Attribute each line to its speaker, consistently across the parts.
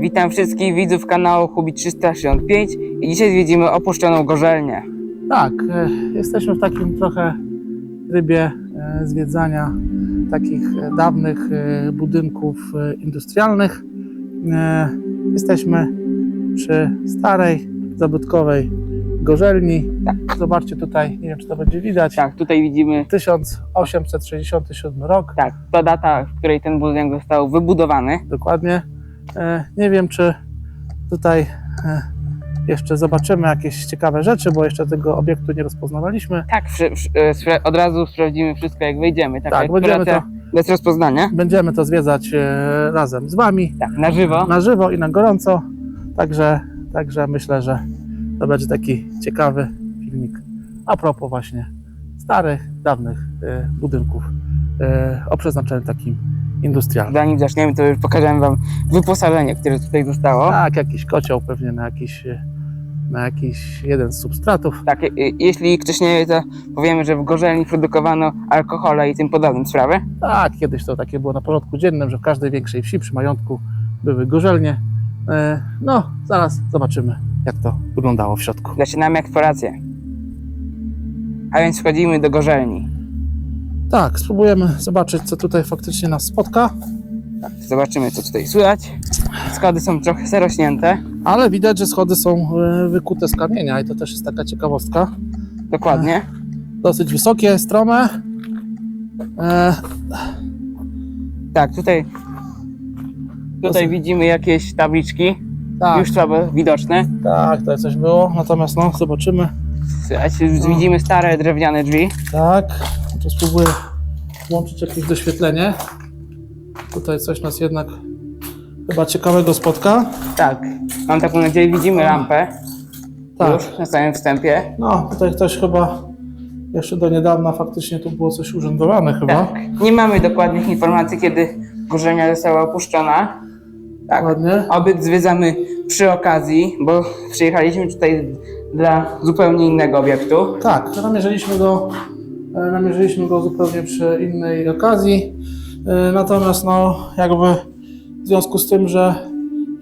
Speaker 1: Witam wszystkich widzów kanału Hubi 365 i dzisiaj zwiedzimy opuszczoną gorzelnię.
Speaker 2: Tak, e, jesteśmy w takim trochę trybie e, zwiedzania takich e, dawnych budynków industrialnych. Jesteśmy przy starej, zabytkowej gorzelni. Zobaczcie tutaj, nie wiem czy to będzie widać,
Speaker 1: Tak, tutaj widzimy,
Speaker 2: 1867 rok,
Speaker 1: tak, to data, w której ten budynek został wybudowany.
Speaker 2: dokładnie. E, Nie wiem czy tutaj e, jeszcze zobaczymy jakieś ciekawe rzeczy, bo jeszcze tego obiektu nie rozpoznawaliśmy.
Speaker 1: Tak, e, od razu sprawdzimy wszystko jak wejdziemy. Tak,
Speaker 2: Tak,
Speaker 1: jak
Speaker 2: będziemy
Speaker 1: praca bez rozpoznania.
Speaker 2: Będziemy to zwiedzać razem z Wami,
Speaker 1: Tak, na żywo.
Speaker 2: na żywo i na gorąco. Także, także myślę, że to będzie taki ciekawy filmik a propos właśnie starych, dawnych budynków o przeznaczeniu takim industrialnym.
Speaker 1: Zanim zaczniemy, to już pokażemy Wam wyposażenie, które tutaj zostało.
Speaker 2: Tak, jakiś kocioł pewnie na jakiś, na jakiś jeden z substratów.
Speaker 1: Tak, jeśli ktoś nie wie, to powiemy, że w gorzelni produkowano alkohole i tym podobne sprawy.
Speaker 2: Tak, kiedyś to takie było na porządku dziennym, że w każdej większej wsi przy majątku były gorzelnie. E, No, zaraz zobaczymy, jak to wyglądało w środku.
Speaker 1: Zaczynamy eksplorację. A więc wchodzimy do gorzelni.
Speaker 2: Tak, spróbujemy zobaczyć, co tutaj faktycznie nas spotka,
Speaker 1: Tak, zobaczymy, co tutaj słychać. Schody są trochę zarośnięte.
Speaker 2: ale widać, że schody są e, wykute z kamienia i to też jest taka ciekawostka.
Speaker 1: Dokładnie.
Speaker 2: Dosyć wysokie, strome. E,
Speaker 1: Tak, tutaj. Tutaj
Speaker 2: Dosyć-
Speaker 1: widzimy jakieś tabliczki,
Speaker 2: tak,
Speaker 1: już słabo widoczne.
Speaker 2: tak, tutaj coś było, natomiast no, zobaczymy.
Speaker 1: Słuchajcie, widzimy stare drewniane drzwi.
Speaker 2: Tak, to spróbuję włączyć jakieś doświetlenie. Tutaj coś nas jednak chyba ciekawego spotka.
Speaker 1: Tak, mam taką nadzieję, widzimy lampę
Speaker 2: Tak,
Speaker 1: już na samym wstępie.
Speaker 2: no tutaj ktoś chyba jeszcze do niedawna faktycznie tu było coś urzędowane chyba.
Speaker 1: Tak, nie mamy dokładnych informacji, kiedy gorzelnia została opuszczona. Tak,
Speaker 2: Ładnie.
Speaker 1: obyt zwiedzamy przy okazji, bo przyjechaliśmy tutaj dla zupełnie innego obiektu.
Speaker 2: Tak, namierzyliśmy e, namierzyliśmy go zupełnie przy innej okazji. E, Natomiast no jakby w związku z tym, że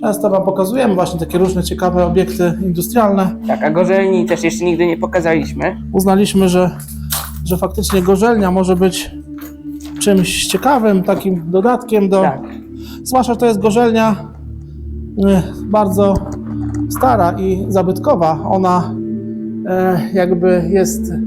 Speaker 2: często Wam pokazujemy właśnie takie różne ciekawe obiekty industrialne,
Speaker 1: Tak, a gorzelni też jeszcze nigdy nie pokazaliśmy.
Speaker 2: uznaliśmy, że, że faktycznie gorzelnia może być czymś ciekawym, takim dodatkiem do...
Speaker 1: Tak,
Speaker 2: Zwłaszcza, że to jest gorzelnia e, bardzo stara i zabytkowa. Ona e, jakby jest e,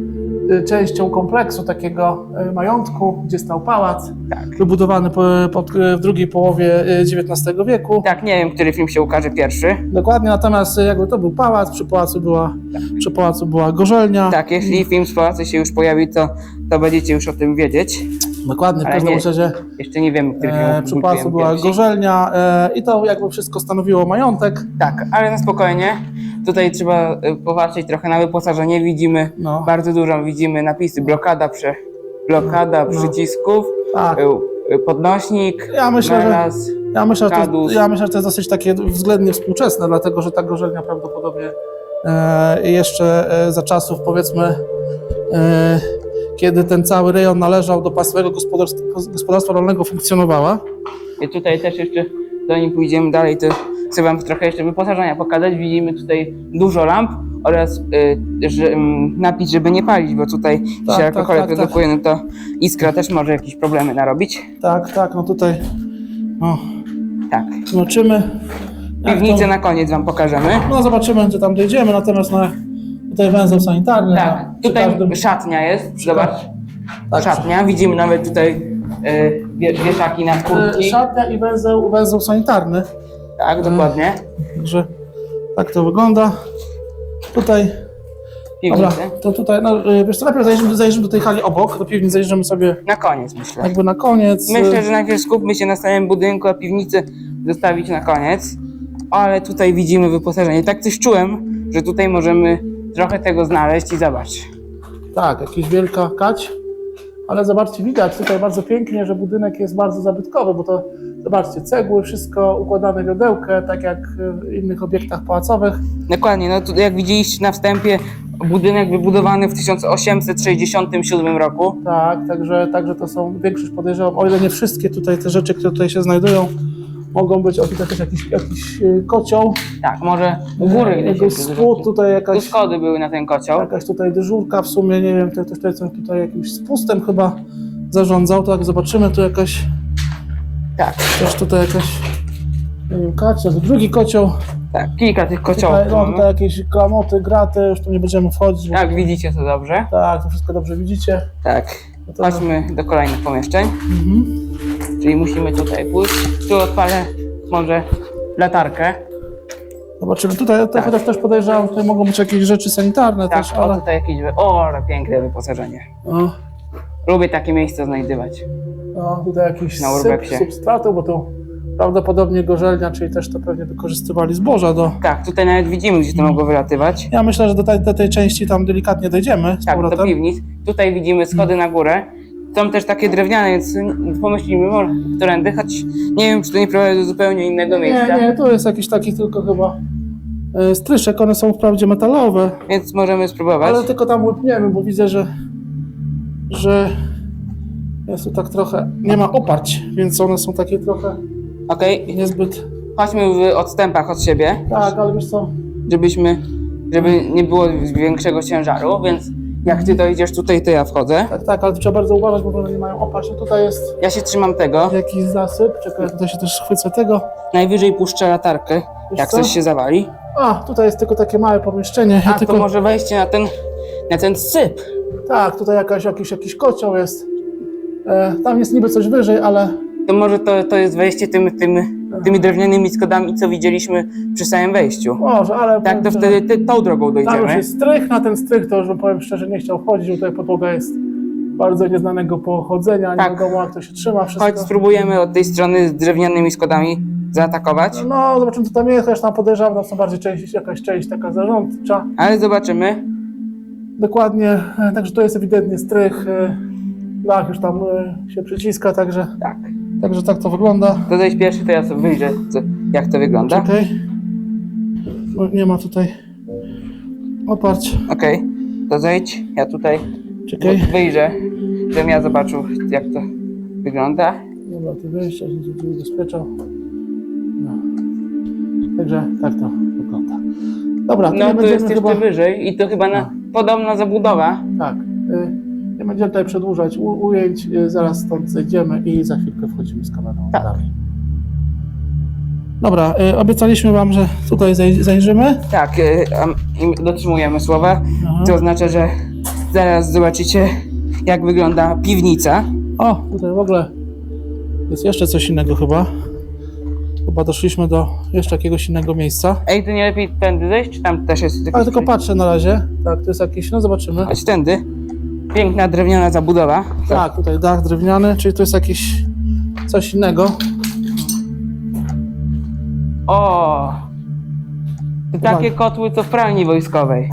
Speaker 2: częścią kompleksu takiego e, majątku, gdzie stał pałac,
Speaker 1: tak.
Speaker 2: wybudowany po, pod, e, w drugiej połowie XIX wieku.
Speaker 1: Tak, nie wiem, który film się ukaże pierwszy.
Speaker 2: Dokładnie, natomiast jakby to był pałac, przy pałacu była, przy pałacu była gorzelnia.
Speaker 1: Tak, jeśli film z pałacu się już pojawi, to, to będziecie już o tym wiedzieć.
Speaker 2: Dokładnie, w
Speaker 1: Ale
Speaker 2: każdym
Speaker 1: nie-
Speaker 2: razie
Speaker 1: Jeszcze nie wiemy, który
Speaker 2: e, przy pałacu była
Speaker 1: pierwsi.
Speaker 2: gorzelnia e, i to jakby wszystko stanowiło majątek.
Speaker 1: Tak, ale na spokojnie. Tutaj trzeba y, popatrzeć trochę na wyposażenie. Widzimy
Speaker 2: No.
Speaker 1: bardzo dużo, widzimy napisy blokada, prze, blokada
Speaker 2: No.
Speaker 1: przycisków,
Speaker 2: Tak.
Speaker 1: y, y, podnośnik,
Speaker 2: Ja myślę, że-
Speaker 1: naraz.
Speaker 2: Ja myślę, że to,
Speaker 1: Kadus.
Speaker 2: ja myślę, że to jest dosyć takie względnie współczesne, dlatego że ta gorzelnia prawdopodobnie e, jeszcze e, za czasów powiedzmy, e, kiedy ten cały rejon należał do państwowego gospodarstwa, gospodarstwa rolnego funkcjonowała.
Speaker 1: I tutaj też jeszcze, zanim pójdziemy dalej, to chcę wam trochę jeszcze wyposażenia pokazać. Widzimy tutaj dużo lamp oraz y, że, napis, żeby nie palić, bo tutaj
Speaker 2: Tak,
Speaker 1: jeśli
Speaker 2: tak,
Speaker 1: alkohol
Speaker 2: tak,
Speaker 1: produkuje, no to iskra też może jakieś problemy narobić.
Speaker 2: Tak, tak, no tutaj no,
Speaker 1: Tak.
Speaker 2: zobaczymy.
Speaker 1: Piwnicę
Speaker 2: to-
Speaker 1: na koniec wam pokażemy.
Speaker 2: No zobaczymy, gdzie tam dojdziemy, natomiast no, tutaj węzeł sanitarny.
Speaker 1: Tak,
Speaker 2: przy
Speaker 1: tutaj
Speaker 2: każdym-
Speaker 1: szatnia jest, zobacz.
Speaker 2: tak,
Speaker 1: Szatnia, widzimy nawet tutaj y, wie, wieszaki na
Speaker 2: e,
Speaker 1: kurtki.
Speaker 2: Szatnia i węzeł, węzeł sanitarny.
Speaker 1: Tak, dokładnie.
Speaker 2: Także tak to wygląda. Tutaj Dobra,
Speaker 1: Piwnicy.
Speaker 2: to tutaj, no y, wiesz co, najpierw zajrzymy, zajrzymy do tej hali obok, do piwnicy zajrzymy sobie
Speaker 1: Na koniec myślę.
Speaker 2: jakby na koniec.
Speaker 1: Myślę, że najpierw skupmy się na samym budynku, a piwnicę zostawić na koniec. Ale tutaj widzimy wyposażenie. Tak coś czułem, że tutaj możemy trochę tego znaleźć i zobacz.
Speaker 2: Tak, jakaś wielka kać, ale zobaczcie, widać tutaj bardzo pięknie, że budynek jest bardzo zabytkowy, bo to, zobaczcie, cegły, wszystko układane w jodełkę, tak jak w innych obiektach pałacowych.
Speaker 1: Dokładnie, no tu jak widzieliście na wstępie, budynek wybudowany w 1867 roku.
Speaker 2: Tak, także, także to są większość podejrzewam, o ile nie wszystkie tutaj te rzeczy, które tutaj się znajdują, Mogą być, o tutaj też jakiś, jakiś y, kocioł.
Speaker 1: Tak, może u góry gdzieś jeszcze
Speaker 2: spód, tutaj
Speaker 1: Tu
Speaker 2: jakaś,
Speaker 1: schody były na ten kocioł.
Speaker 2: jakaś tutaj dyżurka w sumie, nie wiem, to też tutaj, tutaj jakimś spustem chyba zarządzał, tak zobaczymy, tu jakaś,
Speaker 1: Tak,
Speaker 2: też tutaj jakaś, nie wiem, kacia, to drugi kocioł,
Speaker 1: tak, kilka tych kociołów.
Speaker 2: tutaj, no,
Speaker 1: mamy.
Speaker 2: tutaj jakieś klamoty, graty, już tu nie będziemy wchodzić. bo-
Speaker 1: Jak widzicie to dobrze.
Speaker 2: Tak, to wszystko dobrze widzicie.
Speaker 1: Tak,
Speaker 2: No to-
Speaker 1: chodźmy do kolejnych pomieszczeń.
Speaker 2: Mhm.
Speaker 1: Czyli musimy tutaj pójść. Tu odpalę może latarkę.
Speaker 2: Zobaczymy, tutaj, tutaj chociaż też podejrzewam, tutaj mogą być jakieś rzeczy sanitarne
Speaker 1: Tak,
Speaker 2: też,
Speaker 1: o
Speaker 2: ale...
Speaker 1: tutaj jakieś... wy- O, ale piękne wyposażenie.
Speaker 2: No,
Speaker 1: Lubię takie miejsca znajdywać.
Speaker 2: no, tutaj jakiś
Speaker 1: Na
Speaker 2: syp, substratu, bo tu prawdopodobnie gorzelnia, czyli też to pewnie wykorzystywali zboża do...
Speaker 1: Tak, tutaj nawet widzimy, gdzie to mogło wylatywać.
Speaker 2: Ja myślę, że do tej, do tej części tam delikatnie dojdziemy
Speaker 1: Tak, do piwnic. Tutaj widzimy schody na górę. Są też takie drewniane, więc pomyślimy, może którędy, choć nie wiem, czy to nie prowadzi do zupełnie innego miejsca.
Speaker 2: Nie, nie, tu jest jakiś taki tylko chyba e, one są wprawdzie metalowe,
Speaker 1: Więc możemy spróbować.
Speaker 2: ale tylko tam łypniemy, bo widzę, że, że jest tu tak trochę, nie ma oparć, więc one są takie trochę
Speaker 1: Okej,
Speaker 2: niezbyt,
Speaker 1: chodźmy w odstępach od siebie,
Speaker 2: tak, ale wiesz co,
Speaker 1: żebyśmy, żeby nie było większego ciężaru, więc jak ty dojdziesz tutaj, to ja wchodzę.
Speaker 2: tak, tak, ale trzeba bardzo uważać, bo one nie mają oparć, a tutaj jest
Speaker 1: Ja się trzymam tego,
Speaker 2: jakiś zasyp, czekaj, tutaj się też chwycę tego,
Speaker 1: najwyżej puszczę latarkę,
Speaker 2: Wiesz
Speaker 1: jak
Speaker 2: co?
Speaker 1: coś się zawali.
Speaker 2: a, tutaj jest tylko takie małe pomieszczenie, ja
Speaker 1: A
Speaker 2: tylko,
Speaker 1: to może wejście na ten, na ten syp.
Speaker 2: tak, tutaj jakaś, jakiś, jakiś kocioł jest, e, tam jest niby coś wyżej, ale
Speaker 1: To może to, to jest wejście tym, tym, tymi drewnianymi schodami, co widzieliśmy przy samym wejściu.
Speaker 2: może, ale...
Speaker 1: Tak, to wtedy ty, tą drogą
Speaker 2: Tam już
Speaker 1: dojdziemy.
Speaker 2: jest strych, na ten strych to już bym powiem szczerze nie chciał wchodzić, bo tutaj podłoga jest bardzo nieznanego pochodzenia, nie
Speaker 1: Tak.
Speaker 2: wiadomo jak to się trzyma wszystko.
Speaker 1: Chodź, spróbujemy od tej strony z drewnianymi schodami zaatakować,
Speaker 2: No, zobaczymy co tam jest, chociaż tam podejrzewam, tam są bardziej część, jakaś część taka zarządcza.
Speaker 1: ale zobaczymy.
Speaker 2: Dokładnie, e, także to jest ewidentnie strych, e, dach już tam e, się przyciska, także,
Speaker 1: Tak.
Speaker 2: Także tak to wygląda.
Speaker 1: To zejść pierwszy, to ja sobie wyjrzę, co, jak to wygląda.
Speaker 2: Czekaj, bo nie ma tutaj oparć,
Speaker 1: Okej, to zejdź, ja tutaj
Speaker 2: czekaj.
Speaker 1: wyjrzę, żebym ja zobaczył, jak to wygląda.
Speaker 2: Dobra, tu wejście, się tu ubezpieczał. No. Także tak to wygląda. Dobra, to
Speaker 1: No
Speaker 2: nie
Speaker 1: to jest
Speaker 2: będziemy
Speaker 1: jeszcze
Speaker 2: chyba...
Speaker 1: wyżej i to chyba na, podobna zabudowa.
Speaker 2: Tak. Y, nie będziemy tutaj przedłużać ujęć, y, zaraz stąd zejdziemy i za chwilkę wchodzimy z kamerą
Speaker 1: Tak.
Speaker 2: dalej. Dobra, y, obiecaliśmy wam, że tutaj zaj, zajrzymy.
Speaker 1: Tak, i dotrzymujemy słowa,
Speaker 2: Aha.
Speaker 1: co oznacza, że zaraz zobaczycie, jak wygląda piwnica.
Speaker 2: O, tutaj w ogóle jest jeszcze coś innego chyba. Chyba doszliśmy do jeszcze jakiegoś innego miejsca.
Speaker 1: Ej, to nie lepiej tędy zejść, czy tam też jest.
Speaker 2: Ale tylko patrzę na razie. Tak, to jest jakiś, no zobaczymy.
Speaker 1: Chodź tędy. Piękna drewniana zabudowa.
Speaker 2: Tak, tutaj dach drewniany, czyli to jest jakieś coś innego.
Speaker 1: O! To takie kotły, co w pralni wojskowej.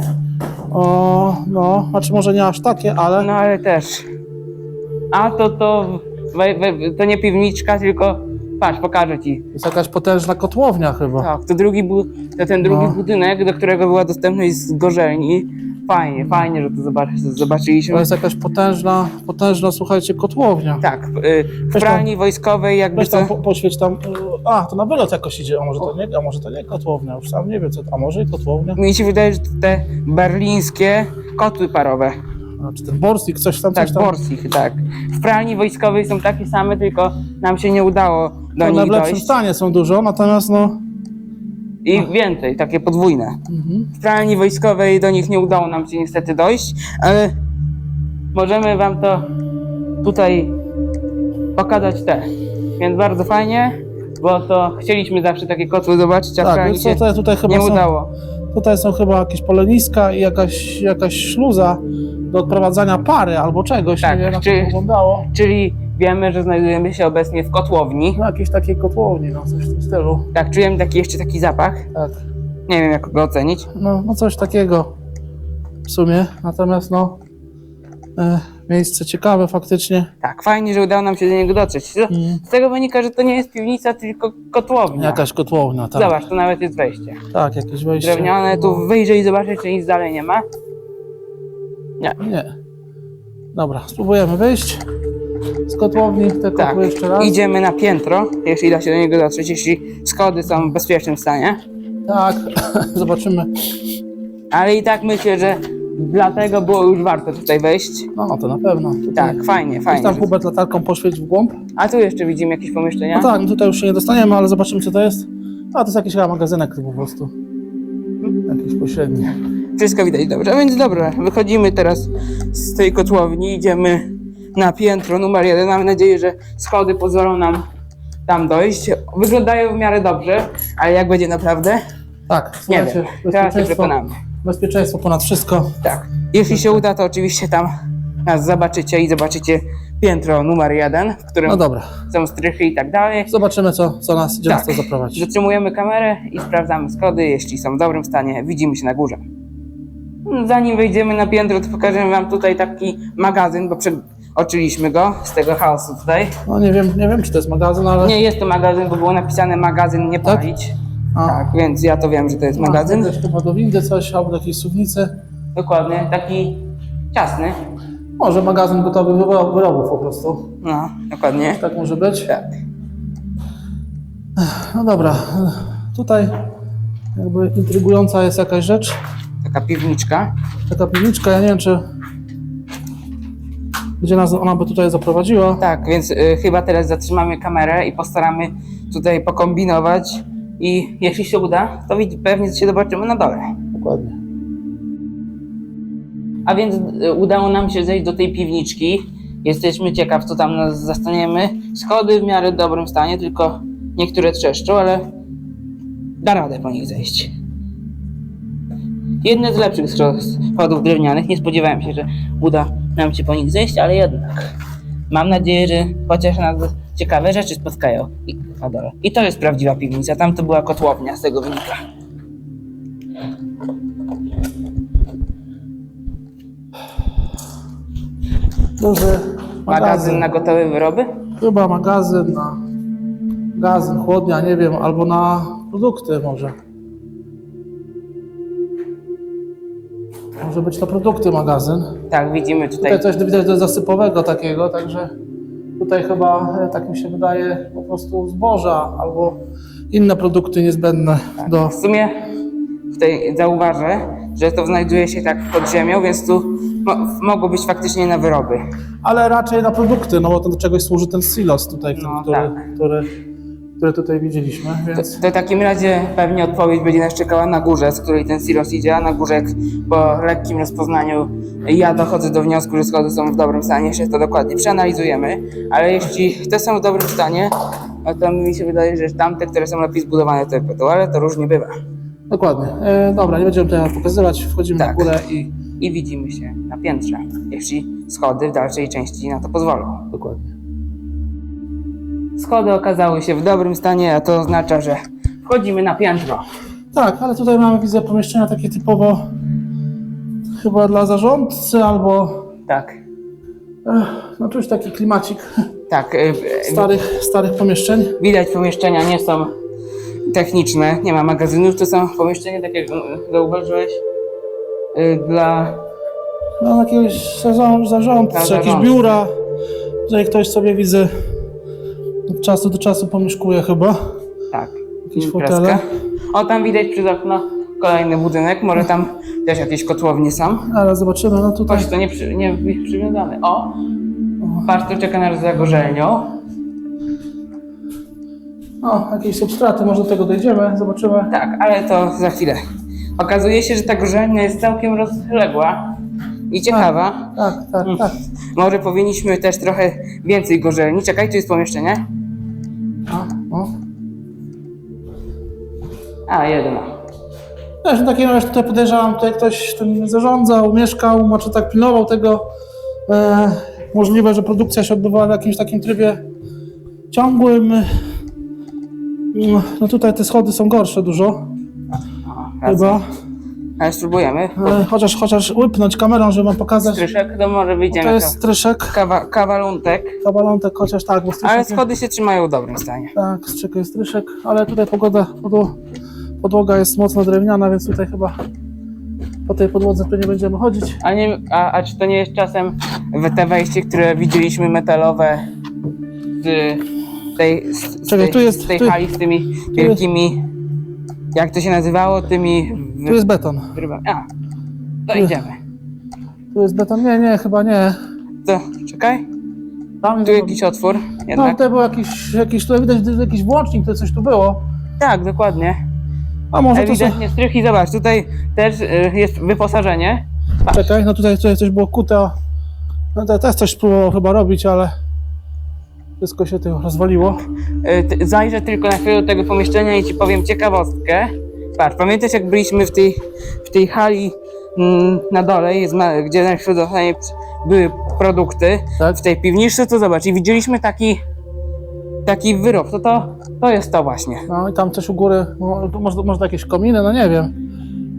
Speaker 2: O, no, znaczy może nie aż takie, ale
Speaker 1: No ale też. A to to... We, we, to nie piwniczka, tylko... Patrz, pokażę ci.
Speaker 2: jest jakaś potężna kotłownia chyba.
Speaker 1: Tak, to drugi bu, to ten drugi
Speaker 2: No.
Speaker 1: budynek, do którego była dostępność z gorzelni. Fajnie, fajnie, że to zobaczy, zobaczyliśmy.
Speaker 2: To jest jakaś potężna, potężna, słuchajcie, kotłownia.
Speaker 1: Tak, w, y,
Speaker 2: Weź tam-
Speaker 1: pralni wojskowej jakby
Speaker 2: Weź
Speaker 1: to...
Speaker 2: tam po, poświeć tam. y, A, to na wylot jakoś idzie. A może to nie, a może to nie kotłownia, już sam nie wiem co to. A może i kotłownia?
Speaker 1: Mi się wydaje, że to te berlińskie kotły parowe.
Speaker 2: A, czy ten borsik, coś tam,
Speaker 1: Tak,
Speaker 2: coś tam.
Speaker 1: Tak. W pralni wojskowej są takie same, tylko nam się nie udało do
Speaker 2: One w
Speaker 1: nich
Speaker 2: lepszym
Speaker 1: dojść.
Speaker 2: stanie są dużo, natomiast no.
Speaker 1: I więcej, takie podwójne.
Speaker 2: Mhm.
Speaker 1: W pralni wojskowej do nich nie udało nam się niestety dojść, ale możemy wam to tutaj pokazać te. Więc bardzo fajnie, bo to chcieliśmy zawsze takie kotły zobaczyć, a w
Speaker 2: Tak,
Speaker 1: pralni
Speaker 2: więc
Speaker 1: się
Speaker 2: tutaj, tutaj chyba
Speaker 1: nie
Speaker 2: są,
Speaker 1: udało.
Speaker 2: Tutaj są chyba jakieś poleniska i jakaś, jakaś śluza do odprowadzania pary albo czegoś.
Speaker 1: Tak,
Speaker 2: nie wiem, jak
Speaker 1: czy-
Speaker 2: to wyglądało.
Speaker 1: Czyli wiemy, że znajdujemy się obecnie w kotłowni.
Speaker 2: No, jakiejś takiej kotłowni, no coś w tym stylu.
Speaker 1: Tak, czujemy taki jeszcze taki zapach.
Speaker 2: Tak.
Speaker 1: Nie wiem, jak go ocenić.
Speaker 2: No, no coś takiego w sumie. Natomiast no. E, miejsce ciekawe faktycznie.
Speaker 1: Tak, fajnie, że udało nam się do niego dotrzeć. Z
Speaker 2: Mm.
Speaker 1: z tego wynika, że to nie jest piwnica, tylko kotłownia.
Speaker 2: Jakaś kotłownia, tak.
Speaker 1: Zobacz, tu nawet jest wejście.
Speaker 2: Tak, jakieś wejście.
Speaker 1: Drewniane, tu wyjrzeć i zobaczyć, czy nic dalej nie ma.
Speaker 2: Nie. Dobra, spróbujemy wyjść. Z kotłowni, te
Speaker 1: Tak,
Speaker 2: kotły jeszcze raz.
Speaker 1: idziemy na piętro, jeśli da się do niego dotrzeć, jeśli schody są w bezpiecznym stanie.
Speaker 2: Tak, zobaczymy.
Speaker 1: Ale i tak myślę, że dlatego było już warto tutaj wejść.
Speaker 2: No to na pewno. Tutaj,
Speaker 1: Tak, fajnie, fajnie.
Speaker 2: tam Hubert latarką poświeć w głąb.
Speaker 1: A tu jeszcze widzimy jakieś pomieszczenia?
Speaker 2: No tak, no tutaj już się nie dostaniemy, ale zobaczymy co to jest. A to jest jakiś chyba magazynek po prostu. Jakiś pośredni.
Speaker 1: Wszystko widać dobrze. A więc dobra, wychodzimy teraz z tej kotłowni, idziemy na piętro numer jeden. Mamy nadzieję, że schody pozwolą nam tam dojść. Wyglądają w miarę dobrze, ale jak będzie naprawdę,
Speaker 2: Tak,
Speaker 1: nie wiem. Teraz się
Speaker 2: bezpieczeństwo,
Speaker 1: przekonamy.
Speaker 2: bezpieczeństwo ponad wszystko.
Speaker 1: Tak. Jeśli się uda, to oczywiście tam nas zobaczycie i zobaczycie piętro numer jeden, w którym
Speaker 2: No dobra,
Speaker 1: są strychy i tak dalej.
Speaker 2: zobaczymy co, co nas, gdzie nas
Speaker 1: Tak.
Speaker 2: to zaprowadzi.
Speaker 1: Zatrzymujemy kamerę i sprawdzamy schody. Jeśli są w dobrym stanie, widzimy się na górze. Zanim wejdziemy na piętro, to pokażemy wam tutaj taki magazyn, bo przeoczyliśmy go z tego chaosu tutaj.
Speaker 2: No nie wiem, nie wiem czy to jest magazyn, ale...
Speaker 1: Nie jest to magazyn, bo było napisane magazyn nie
Speaker 2: Tak?
Speaker 1: palić.
Speaker 2: A.
Speaker 1: Tak, więc ja to wiem, że to jest magazyn.
Speaker 2: Też chyba do windy coś, albo do jakiejś suwnicy.
Speaker 1: Dokładnie, taki ciasny.
Speaker 2: Może magazyn gotowych wyro- wyrobów po prostu.
Speaker 1: No, dokładnie.
Speaker 2: Tak może być.
Speaker 1: Tak.
Speaker 2: No dobra, tutaj jakby intrygująca jest jakaś rzecz.
Speaker 1: Taka piwniczka.
Speaker 2: Taka piwniczka, ja nie wiem czy... Gdzie nas ona by tutaj zaprowadziła.
Speaker 1: Tak, więc y, chyba teraz zatrzymamy kamerę i postaramy tutaj pokombinować. I jeśli się uda, to widz- pewnie się zobaczymy na dole.
Speaker 2: Dokładnie.
Speaker 1: A więc y, udało nam się zejść do tej piwniczki. Jesteśmy ciekaw, co tam nas zastaniemy. Schody w miarę dobrym stanie, tylko niektóre trzeszczą, ale da radę po nich zejść. Jedne z lepszych scho- schodów drewnianych. Nie spodziewałem się, że uda nam się po nich zejść, ale jednak. Mam nadzieję, że chociaż nas ciekawe rzeczy spotkają. I. I to jest prawdziwa piwnica. Tam to była kotłownia, z tego wynika.
Speaker 2: Duży
Speaker 1: Magazyn na gotowe wyroby?
Speaker 2: Chyba magazyn na magazyn, chłodnia, nie wiem, albo na produkty może. Może być to produkty magazyn.
Speaker 1: Tak, widzimy tutaj
Speaker 2: Tutaj coś widać do zasypowego takiego, także tutaj chyba, e, tak mi się wydaje, po prostu zboża albo inne produkty niezbędne do...
Speaker 1: W sumie tutaj zauważę, że to znajduje się tak pod ziemią, więc tu mo mogło być faktycznie na wyroby.
Speaker 2: Ale raczej na produkty, no bo to do czegoś służy ten silos tutaj,
Speaker 1: No,
Speaker 2: który,
Speaker 1: tak.
Speaker 2: który, który tutaj widzieliśmy,
Speaker 1: To,
Speaker 2: więc...
Speaker 1: to w takim razie pewnie odpowiedź będzie nas czekała na górze, z której ten silos idzie, a na górze jak po lekkim rozpoznaniu ja dochodzę do wniosku, że schody są w dobrym stanie, jeszcze to dokładnie przeanalizujemy, ale jeśli te są w dobrym stanie, no to mi się wydaje, że tamte, które są lepiej zbudowane, to będą, ale to różnie bywa.
Speaker 2: Dokładnie. E, dobra, nie będziemy tutaj pokazywać, wchodzimy
Speaker 1: Tak.
Speaker 2: na górę i...
Speaker 1: I widzimy się na piętrze, jeśli schody w dalszej części na to pozwolą.
Speaker 2: Dokładnie.
Speaker 1: Schody okazały się w dobrym stanie, a to oznacza, że wchodzimy na piętro.
Speaker 2: Tak, ale tutaj mamy, widzę, pomieszczenia takie typowo chyba dla zarządcy albo
Speaker 1: Tak,
Speaker 2: ech, no czuć taki klimacik
Speaker 1: tak. y,
Speaker 2: starych, starych pomieszczeń.
Speaker 1: Widać pomieszczenia nie są techniczne, nie ma magazynów, to są pomieszczenia, tak jak zauważyłeś, y, dla...
Speaker 2: No jakiegoś zarząd, zarządcy,
Speaker 1: Dla
Speaker 2: jakieś biura. Tutaj ktoś sobie widzę od czasu do czasu pomieszkuje chyba.
Speaker 1: tak,
Speaker 2: Jakieś
Speaker 1: imprezkę.
Speaker 2: fotele.
Speaker 1: O, tam widać przez okno kolejny budynek, może tam też jakieś kotłownie są.
Speaker 2: Ale zobaczymy, no tutaj.
Speaker 1: Coś to nie, przy, nie przywiązane. O, patrz, to czeka nas za gorzelnią.
Speaker 2: O, jakieś substraty, może do tego dojdziemy, zobaczymy.
Speaker 1: Tak, ale to za chwilę. Okazuje się, że ta gorzelnia jest całkiem rozległa i ciekawa.
Speaker 2: Tak, tak,
Speaker 1: Mm.
Speaker 2: tak.
Speaker 1: Może powinniśmy też trochę więcej gorzelni. Czekaj, tu jest pomieszczenie.
Speaker 2: A, o.
Speaker 1: A, jedno.
Speaker 2: Też takie wiesz, tutaj podejrzewam, tutaj ktoś tym zarządzał, mieszkał, może tak pilnował tego. E, możliwe, że produkcja się odbywała w jakimś takim trybie ciągłym. No, No tutaj te schody są gorsze dużo,
Speaker 1: O,
Speaker 2: chyba.
Speaker 1: Ale spróbujemy.
Speaker 2: E, chociaż, chociaż łypnąć kamerą, żeby wam pokazać.
Speaker 1: Stryszek, to może wyjdziemy.
Speaker 2: To jest stryszek,
Speaker 1: Kawa, kawaluntek.
Speaker 2: kawalątek, chociaż tak, bo stryszek
Speaker 1: Ale
Speaker 2: jest-
Speaker 1: schody się trzymają w dobrym stanie.
Speaker 2: Tak, stryszek jest stryszek, ale tutaj pogoda, podło, podłoga jest mocno drewniana, więc tutaj chyba po tej podłodze tu nie będziemy chodzić.
Speaker 1: A, nie, a, a czy to nie jest czasem w te wejście, które widzieliśmy metalowe z tej, z, z
Speaker 2: Czekaj,
Speaker 1: tej,
Speaker 2: tu jest-
Speaker 1: z tej
Speaker 2: tu-
Speaker 1: hali z tymi wielkimi, jak to się nazywało, tymi
Speaker 2: Tu jest beton.
Speaker 1: wyrywami. A, to
Speaker 2: Tu-
Speaker 1: idziemy.
Speaker 2: Tu jest beton. Nie, nie, chyba nie.
Speaker 1: To, czekaj,
Speaker 2: Tam
Speaker 1: tu jakiś otwór
Speaker 2: No
Speaker 1: jednak.
Speaker 2: tutaj był jakiś, jakiś tutaj widać że jakiś włącznik, to coś tu było.
Speaker 1: Tak, dokładnie.
Speaker 2: A może to są...
Speaker 1: Ewidentnie strych i zobacz, tutaj też y, jest wyposażenie.
Speaker 2: Czekaj, no tutaj, tutaj coś było kute. No to też coś próbował chyba robić, ale wszystko się tu rozwaliło.
Speaker 1: Y, ty- Zajrzę tylko na chwilę do tego pomieszczenia i ci powiem ciekawostkę. Patrz, pamiętasz jak byliśmy w tej, w tej hali mm, na dole, jest, ma- gdzie na środownie były produkty,
Speaker 2: Tak?
Speaker 1: w tej piwniczce, to zobacz, i widzieliśmy taki taki wyrób, to to, to jest to właśnie.
Speaker 2: No i tam coś u góry, no, tu może, może jakieś kominy, no nie wiem.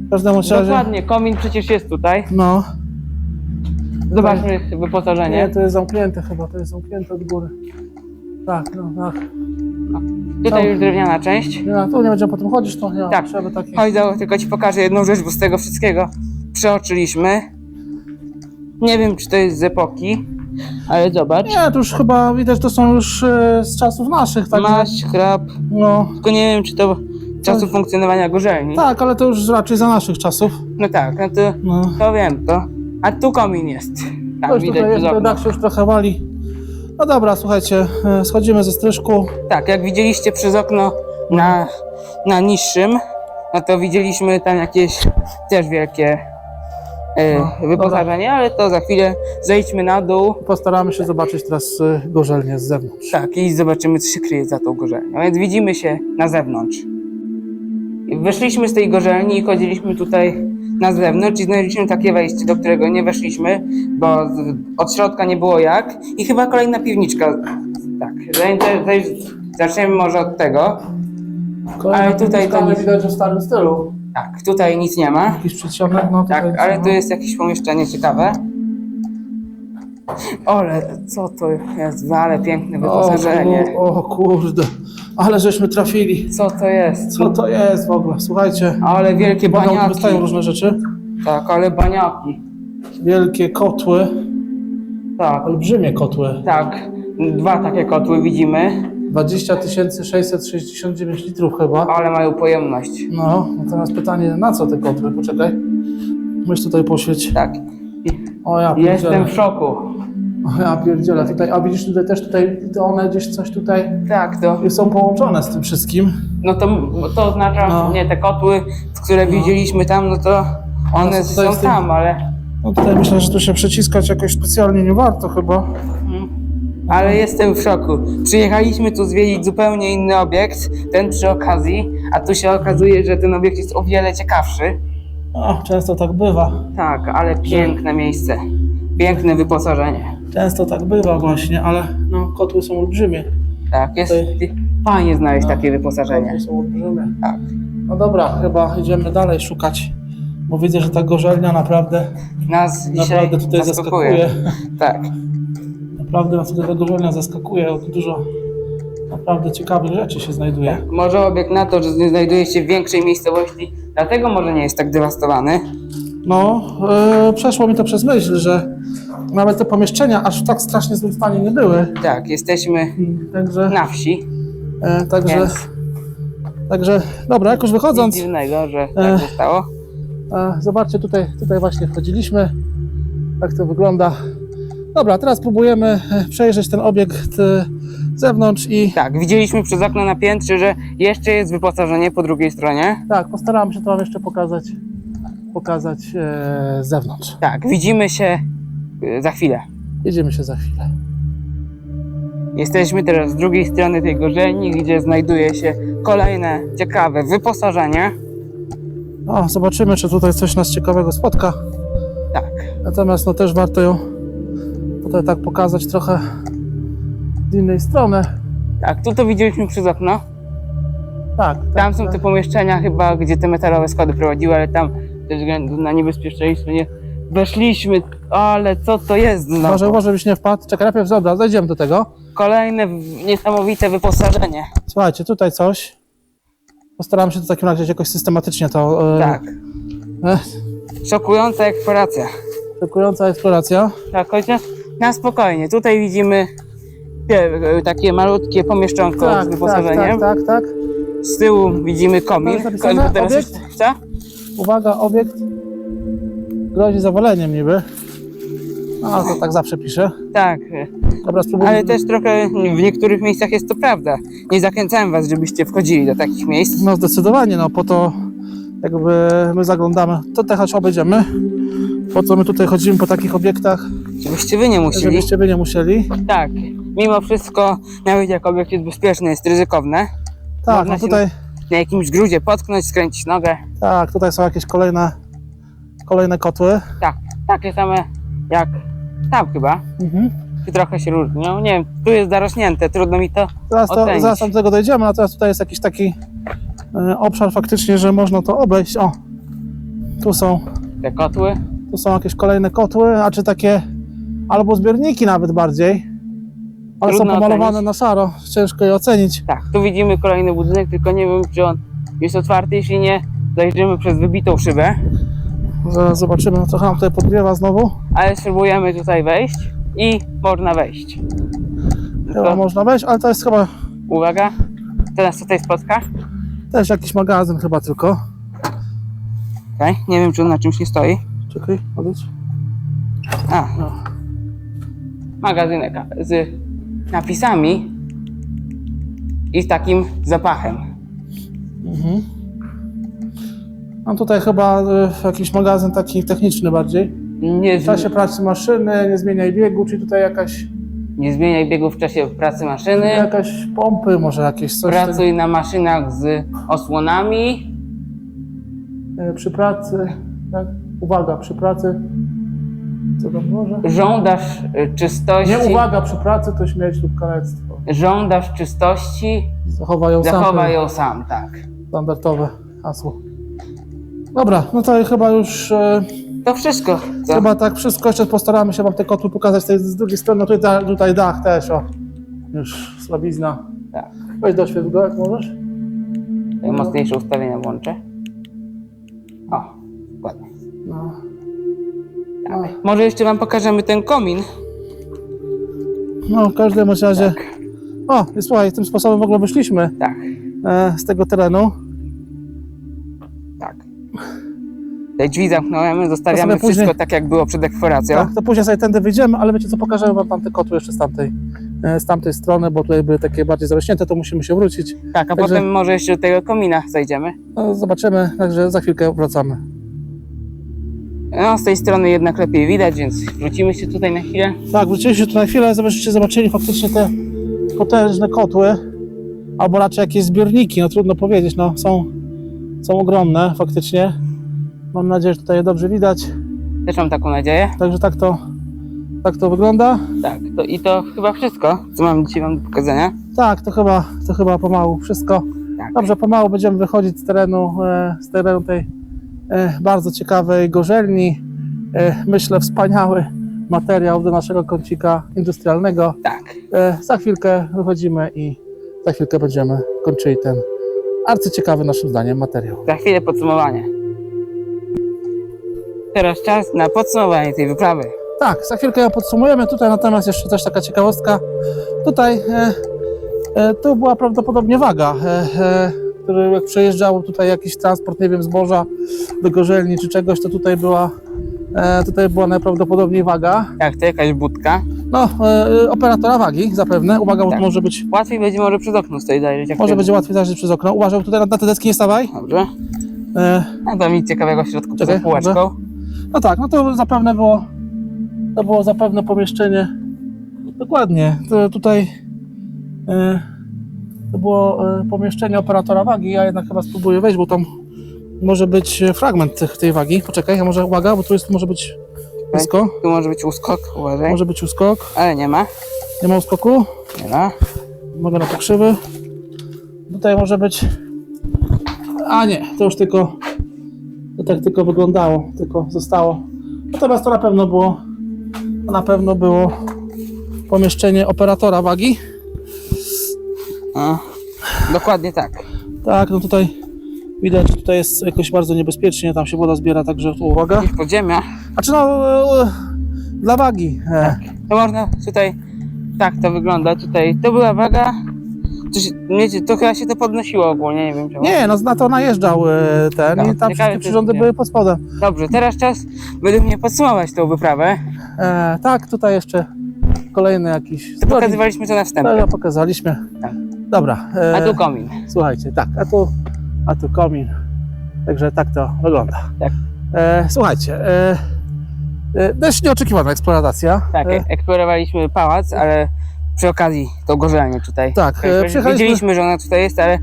Speaker 2: W każdym razie...
Speaker 1: Dokładnie, komin przecież jest tutaj.
Speaker 2: No,
Speaker 1: Zobaczmy
Speaker 2: nie,
Speaker 1: wyposażenie.
Speaker 2: to jest zamknięte chyba, to jest zamknięte od góry. Tak, no tak.
Speaker 1: Tutaj
Speaker 2: tam-
Speaker 1: już drewniana część.
Speaker 2: Nie, tu nie będziemy po tym chodzić, to nie ma
Speaker 1: Tak.
Speaker 2: potrzeby takiej.
Speaker 1: Chodź, do, tylko ci pokażę jedną rzecz, bo z tego wszystkiego przeoczyliśmy. Nie wiem, czy to jest z epoki, ale zobacz.
Speaker 2: Nie, to już chyba widać, to są już e, z czasów naszych, tak?
Speaker 1: Maść, chrap,
Speaker 2: No,
Speaker 1: tylko nie wiem, czy to czasów funkcjonowania gorzelni.
Speaker 2: tak, ale to już raczej za naszych czasów.
Speaker 1: No tak, no to,
Speaker 2: No.
Speaker 1: to wiem, to. A tu komin jest. Tam
Speaker 2: już
Speaker 1: widać
Speaker 2: tutaj
Speaker 1: przez
Speaker 2: jest,
Speaker 1: okno.
Speaker 2: dach się już trochę wali. No dobra, słuchajcie, e, schodzimy ze stryżku.
Speaker 1: Tak, jak widzieliście przez okno na, na niższym, no to widzieliśmy tam jakieś też wielkie e,
Speaker 2: No,
Speaker 1: wyposażenie, ale to za chwilę zejdźmy na dół.
Speaker 2: Postaramy się zobaczyć teraz e, gorzelnię z zewnątrz.
Speaker 1: Tak, i zobaczymy, co się kryje za tą gorzelnią. Więc widzimy się na zewnątrz. Wyszliśmy z tej gorzelni i chodziliśmy tutaj na zewnątrz i znaleźliśmy takie wejście, do którego nie weszliśmy, bo od środka nie było jak. I chyba kolejna piwniczka. Tak, zaczniemy może od tego. Ale tutaj to nic-
Speaker 2: widać w starym stylu.
Speaker 1: Tak, tutaj nic nie ma.
Speaker 2: Jakiś przedsionek, no tutaj
Speaker 1: Tak, ale tu
Speaker 2: ma.
Speaker 1: jest jakieś pomieszczenie ciekawe. Ole, co to jest? Ale piękne wyposażenie.
Speaker 2: O, o kurde, ale żeśmy trafili.
Speaker 1: Co to jest?
Speaker 2: Co to jest w ogóle? Słuchajcie,
Speaker 1: Ale wielkie baniaki.
Speaker 2: wystają różne rzeczy.
Speaker 1: Tak, ale baniaki.
Speaker 2: Wielkie kotły,
Speaker 1: Tak,
Speaker 2: olbrzymie kotły.
Speaker 1: tak. Dwa takie kotły widzimy,
Speaker 2: 20 669 litrów chyba.
Speaker 1: ale mają pojemność.
Speaker 2: No, natomiast pytanie, na co te kotły? Poczekaj. Myś tutaj poświeć.
Speaker 1: Tak.
Speaker 2: O ja
Speaker 1: Jestem w szoku.
Speaker 2: O ja pierdzielę. Tutaj, a widzisz tutaj też tutaj, to one gdzieś coś tutaj
Speaker 1: Tak, to.
Speaker 2: są połączone z tym wszystkim.
Speaker 1: No to, to oznacza,
Speaker 2: No.
Speaker 1: nie, te kotły, które widzieliśmy tam, no to one
Speaker 2: są tutaj
Speaker 1: są
Speaker 2: z tym-
Speaker 1: tam, ale.
Speaker 2: No tutaj myślę, że tu się przeciskać jakoś specjalnie nie warto chyba.
Speaker 1: Ale jestem w szoku. Przyjechaliśmy tu zwiedzić zupełnie inny obiekt, ten przy okazji, a tu się okazuje, że ten obiekt jest o wiele ciekawszy.
Speaker 2: O, często tak bywa.
Speaker 1: Tak, ale piękne miejsce. Piękne wyposażenie.
Speaker 2: Często tak bywa właśnie, ale no, kotły są olbrzymie.
Speaker 1: Tak, jest
Speaker 2: Tutaj-
Speaker 1: fajnie znaleźć takie wyposażenie.
Speaker 2: Kotły są olbrzymie.
Speaker 1: Tak.
Speaker 2: No dobra, chyba idziemy dalej szukać, bo widzę, że ta gorzelnia naprawdę,
Speaker 1: Nas dzisiaj
Speaker 2: naprawdę tutaj zaskakuje.
Speaker 1: Tak.
Speaker 2: Naprawdę nas tutaj ta gorzelnia zaskakuje, dużo naprawdę ciekawych rzeczy się znajduje.
Speaker 1: Może obiekt na to, że nie znajduje się w większej miejscowości, dlatego może nie jest tak dewastowany.
Speaker 2: No, e, przeszło mi to przez myśl, że nawet te pomieszczenia aż w tak strasznie złym stanie nie były.
Speaker 1: Tak, jesteśmy
Speaker 2: Mm, Także,
Speaker 1: na wsi,
Speaker 2: e, także,
Speaker 1: więc
Speaker 2: także, dobra, jakoś
Speaker 1: nic
Speaker 2: wychodząc,
Speaker 1: dziwnego, że tak
Speaker 2: Ech.
Speaker 1: zostało.
Speaker 2: e, zobaczcie, tutaj, tutaj właśnie wchodziliśmy, tak to wygląda. Dobra, teraz próbujemy e, przejrzeć ten obiekt e, zewnątrz i
Speaker 1: Tak, widzieliśmy przez okno na piętrze, że jeszcze jest wyposażenie po drugiej stronie.
Speaker 2: tak, postaramy się to wam jeszcze pokazać, pokazać e, z zewnątrz.
Speaker 1: Tak, widzimy się y, za chwilę.
Speaker 2: Jedziemy się za chwilę.
Speaker 1: Jesteśmy teraz z drugiej strony tej gorzelni, gdzie znajduje się kolejne ciekawe wyposażenie.
Speaker 2: O, zobaczymy, czy tutaj coś nas ciekawego spotka.
Speaker 1: Tak,
Speaker 2: Natomiast no też warto ją tutaj tak pokazać trochę z innej strony.
Speaker 1: tak, tu to widzieliśmy przez okno.
Speaker 2: Tak, tak
Speaker 1: Tam są
Speaker 2: tak.
Speaker 1: te pomieszczenia chyba, gdzie te metalowe schody prowadziły, ale tam ze względu na niebezpieczeństwo nie weszliśmy. Ale co to jest znowu?
Speaker 2: Może, może byś nie wpadł. Czekaj, najpierw dobra, zajdziemy do tego.
Speaker 1: Kolejne w- niesamowite wyposażenie.
Speaker 2: Słuchajcie, tutaj coś. Postaram się w takim razie jakoś systematycznie to. E,
Speaker 1: Tak,
Speaker 2: E,
Speaker 1: szokująca eksploracja.
Speaker 2: szokująca eksploracja.
Speaker 1: Tak, chociaż Na spokojnie. Tutaj widzimy takie malutkie pomieszczonko z
Speaker 2: Tak, tak,
Speaker 1: wyposażeniem.
Speaker 2: tak, tak, tak.
Speaker 1: Z tyłu widzimy komin.
Speaker 2: Jest napisane?
Speaker 1: Teraz
Speaker 2: Obiekt?
Speaker 1: Co?
Speaker 2: Uwaga, obiekt grozi zawaleniem niby. No, to tak zawsze pisze.
Speaker 1: Tak.
Speaker 2: Dobra, spróbujmy.
Speaker 1: Ale też trochę w niektórych miejscach jest to prawda. Nie zachęcałem was, żebyście wchodzili do takich miejsc.
Speaker 2: No zdecydowanie, no po to jakby my zaglądamy, to te choć obejdziemy. Po co my tutaj chodzimy po takich obiektach,
Speaker 1: Żebyście wy nie musieli.
Speaker 2: żebyście wy nie musieli.
Speaker 1: Tak. Mimo wszystko, nawet jak obiekt jest bezpieczny, jest ryzykowne.
Speaker 2: Tak,
Speaker 1: Można
Speaker 2: no tutaj,
Speaker 1: Na jakimś grudzie potknąć, skręcić nogę.
Speaker 2: tak, tutaj są jakieś kolejne, kolejne kotły.
Speaker 1: Tak. Takie same jak tam chyba.
Speaker 2: Mhm.
Speaker 1: Trochę się różnią. Nie wiem, tu jest zarośnięte, trudno mi to.
Speaker 2: Zaraz, to,
Speaker 1: Ocenić.
Speaker 2: zaraz tam do tego dojdziemy, natomiast tutaj jest jakiś taki e, obszar faktycznie, że można to obejść. O, tu są,
Speaker 1: Te kotły.
Speaker 2: tu są jakieś kolejne kotły, a czy takie, albo zbiorniki nawet bardziej. Ale są
Speaker 1: Trudno
Speaker 2: pomalowane
Speaker 1: ocenić.
Speaker 2: na szaro, ciężko je ocenić.
Speaker 1: Tak, tu widzimy kolejny budynek, tylko nie wiem, czy on jest otwarty. Jeśli nie, zajrzymy przez wybitą szybę.
Speaker 2: Zaraz zobaczymy, trochę nam tutaj podgriewa znowu.
Speaker 1: Ale spróbujemy tutaj wejść i można wejść.
Speaker 2: Chyba
Speaker 1: Tylko,
Speaker 2: można wejść, ale to jest chyba
Speaker 1: uwaga, co nas tutaj spotka?
Speaker 2: też jakiś magazyn chyba tylko.
Speaker 1: Okay. Nie wiem, czy on na czymś nie stoi.
Speaker 2: Czekaj, odejdź.
Speaker 1: A,
Speaker 2: No.
Speaker 1: magazynek z napisami i z takim zapachem.
Speaker 2: Mhm. Mam tutaj chyba y, jakiś magazyn taki techniczny bardziej.
Speaker 1: Nie,
Speaker 2: W czasie pracy maszyny, nie zmieniaj biegu, czyli tutaj jakaś,
Speaker 1: nie zmieniaj biegu w czasie pracy maszyny.
Speaker 2: jakaś pompy, może jakieś coś.
Speaker 1: Pracuj na maszynach z osłonami.
Speaker 2: Y, przy pracy, tak? Uwaga, przy pracy. Co tam może?
Speaker 1: Żądasz y, czystości.
Speaker 2: Nie uwaga, przy pracy to śmierć lub kalectwo.
Speaker 1: Żądasz czystości,
Speaker 2: Zachowaj ją sam.
Speaker 1: zachowaj ją sam, tak.
Speaker 2: Standardowe hasło. Dobra, no to chyba już e,
Speaker 1: To wszystko. Co?
Speaker 2: chyba tak wszystko. Jeszcze postaramy się wam te kotły pokazać z, tej, z drugiej strony. No tutaj, tutaj dach też, o. Już słabizna.
Speaker 1: Tak.
Speaker 2: Weź doświetl go, jak możesz.
Speaker 1: Mocniejsze ustawienia włączę. O, dokładnie.
Speaker 2: No. No,
Speaker 1: Może jeszcze wam pokażemy ten komin.
Speaker 2: no w każdym razie. O, i słuchaj, tym sposobem w ogóle wyszliśmy
Speaker 1: Tak,
Speaker 2: e, z tego terenu.
Speaker 1: tak. Te drzwi zamknąłem, zostawiamy
Speaker 2: To sobie
Speaker 1: wszystko
Speaker 2: później-
Speaker 1: tak, jak było przed eksploracją.
Speaker 2: Tak, to później sobie tędy wyjdziemy, ale wiecie co, pokażemy wam tam te kotły jeszcze z tamtej, e, z tamtej strony, bo tutaj były takie bardziej zarośnięte, to musimy się wrócić.
Speaker 1: Tak, a
Speaker 2: Także-
Speaker 1: potem może jeszcze do tego komina zajdziemy.
Speaker 2: No, zobaczymy, także za chwilkę wracamy.
Speaker 1: No, z tej strony jednak lepiej widać, więc wrócimy się tutaj na chwilę.
Speaker 2: Tak, wróciliśmy tu na chwilę, żebyście zobaczyli faktycznie te potężne kotły, albo raczej jakieś zbiorniki, no trudno powiedzieć, no są, są ogromne faktycznie. Mam nadzieję, że tutaj je dobrze widać,
Speaker 1: Też mam taką nadzieję.
Speaker 2: także tak to, tak to wygląda.
Speaker 1: Tak, to i to chyba wszystko, co mam dzisiaj wam do pokazania.
Speaker 2: Tak, to chyba, to chyba pomału wszystko.
Speaker 1: Tak.
Speaker 2: Dobrze, pomału będziemy wychodzić z terenu, e, z terenu tej bardzo ciekawej gorzelni. E, myślę, wspaniały materiał do naszego kącika industrialnego.
Speaker 1: Tak.
Speaker 2: E, za chwilkę wychodzimy i za chwilkę będziemy kończyli ten arcyciekawy naszym zdaniem materiał.
Speaker 1: Za chwilę podsumowanie. Teraz czas na podsumowanie tej wyprawy.
Speaker 2: Tak, za chwilkę ją podsumujemy. Tutaj natomiast jeszcze też taka ciekawostka. Tutaj e, e, tu była prawdopodobnie waga, e, e, który jak przejeżdżał tutaj jakiś transport, nie wiem, zboża do gorzelni czy czegoś, to tutaj była e, tutaj była najprawdopodobniej waga.
Speaker 1: Jak to jakaś budka.
Speaker 2: No, e, operatora wagi zapewne. Uwaga, bo
Speaker 1: Tak.
Speaker 2: może być,
Speaker 1: Łatwiej będzie może przez okno stoi. Jak
Speaker 2: może będzie łatwiej zajrzeć przez okno. Uważaj, tutaj na, na te deski nie stawaj.
Speaker 1: Dobrze.
Speaker 2: E,
Speaker 1: A tam nic ciekawego w środku
Speaker 2: Czekaj,
Speaker 1: poza półeczką.
Speaker 2: No tak, no to zapewne było, to było zapewne pomieszczenie. Dokładnie, to tutaj e, to było e, pomieszczenie operatora wagi. Ja jednak chyba spróbuję wejść, bo tam może być fragment tych, tej wagi. Poczekaj, ja może uwaga, bo tu jest może być blisko,
Speaker 1: Tu może być uskok, uważaj.
Speaker 2: może być uskok.
Speaker 1: Ale nie ma.
Speaker 2: Nie ma uskoku,
Speaker 1: Nie ma.
Speaker 2: mogę na pokrzywy. Tutaj może być. A nie, to już tylko. To tak tylko wyglądało, tylko zostało. Natomiast to na pewno było. To na pewno było pomieszczenie operatora wagi.
Speaker 1: No. Dokładnie tak.
Speaker 2: Tak, no tutaj widać, że tutaj jest jakoś bardzo niebezpiecznie, tam się woda zbiera, także tu uwaga.
Speaker 1: Jakieś podziemia.
Speaker 2: Znaczy no, e, dla wagi. E,
Speaker 1: to można tutaj, tak to wygląda tutaj, to była waga, to, się, wiecie, to chyba się to podnosiło ogólnie, nie wiem czemu.
Speaker 2: Nie, no na to najeżdżał e, ten
Speaker 1: No,
Speaker 2: i tam wszystkie
Speaker 1: to
Speaker 2: przyrządy
Speaker 1: nie.
Speaker 2: były pod spodem.
Speaker 1: Dobrze, teraz czas według mnie podsumować tą wyprawę.
Speaker 2: E, tak, tutaj jeszcze kolejny jakiś zbiornik.
Speaker 1: Pokazywaliśmy to na wstępie.
Speaker 2: Tego pokazaliśmy.
Speaker 1: Tak.
Speaker 2: Dobra. e,
Speaker 1: A tu komin.
Speaker 2: Słuchajcie, tak, a tu, a tu komin. Także tak to wygląda.
Speaker 1: Tak.
Speaker 2: E, słuchajcie, e, e, dość nieoczekiwana eksploatacja.
Speaker 1: Tak,
Speaker 2: E,
Speaker 1: eksplorowaliśmy pałac, ale przy okazji to gorzelnie tutaj.
Speaker 2: tak, e, przyjechaliśmy
Speaker 1: Wiedzieliśmy, że ona tutaj jest, ale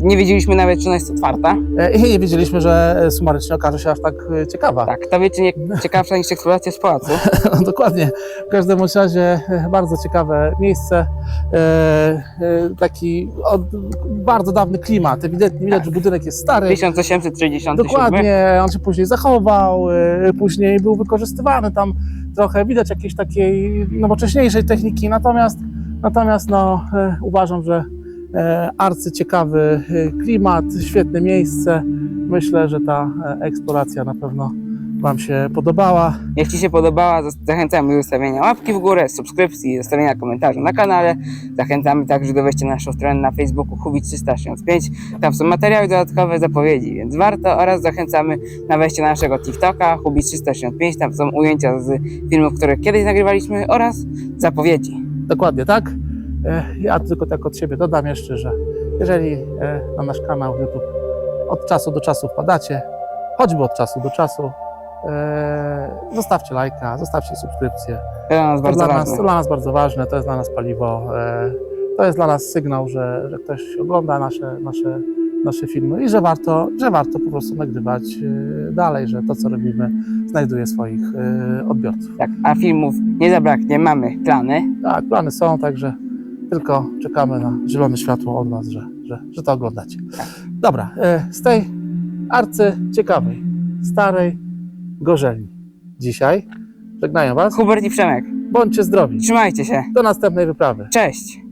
Speaker 1: nie wiedzieliśmy nawet, czy ona jest otwarta.
Speaker 2: e, i nie wiedzieliśmy, że e, sumarycznie okaże się aż tak e, ciekawa.
Speaker 1: Tak, to wiecie, nie, ciekawsza niż eksploracja z pałacu.
Speaker 2: No, dokładnie. W każdym bądź razie e, bardzo ciekawe miejsce. E, e, taki od, bardzo dawny klimat. Ewidentnie widać, że budynek jest stary.
Speaker 1: 1867.
Speaker 2: Dokładnie, on się później zachował, y, później był wykorzystywany tam trochę, widać jakiejś takiej nowocześniejszej techniki, natomiast, natomiast no, e, uważam, że e, arcyciekawy e, klimat, świetne miejsce. Myślę, że ta eksploracja na pewno Wam się podobała.
Speaker 1: Jeśli się podobała, zachęcamy do zostawienia łapki w górę, subskrypcji, zostawienia komentarza na kanale. Zachęcamy także do wejścia na naszą stronę na Facebooku Hubi365. Tam są materiały dodatkowe, zapowiedzi, więc warto. Oraz zachęcamy na wejście na naszego TikToka Hubi365. Tam są ujęcia z filmów, które kiedyś nagrywaliśmy oraz zapowiedzi.
Speaker 2: Dokładnie tak. E, Ja tylko tak od siebie dodam jeszcze, że jeżeli e, na nasz kanał YouTube od czasu do czasu wpadacie, choćby od czasu do czasu, e, zostawcie lajka, zostawcie subskrypcję.
Speaker 1: To dla nas
Speaker 2: To
Speaker 1: bardzo
Speaker 2: dla, nas,
Speaker 1: ważne.
Speaker 2: to dla nas bardzo ważne, to jest dla nas paliwo, to jest dla nas sygnał, że, że ktoś ogląda nasze, nasze, nasze filmy i że warto, że warto po prostu nagrywać e, dalej, że to, co robimy, znajduje swoich e, odbiorców.
Speaker 1: Tak, a filmów nie zabraknie, mamy plany.
Speaker 2: Tak, plany są, także tylko czekamy na zielone światło od Was, że, że, że to oglądacie. Dobra, e, z tej arcy ciekawej, starej gorzelni dzisiaj żegnają Was.
Speaker 1: Hubert i Przemek,
Speaker 2: Bądźcie zdrowi.
Speaker 1: trzymajcie się.
Speaker 2: Do następnej wyprawy.
Speaker 1: Cześć!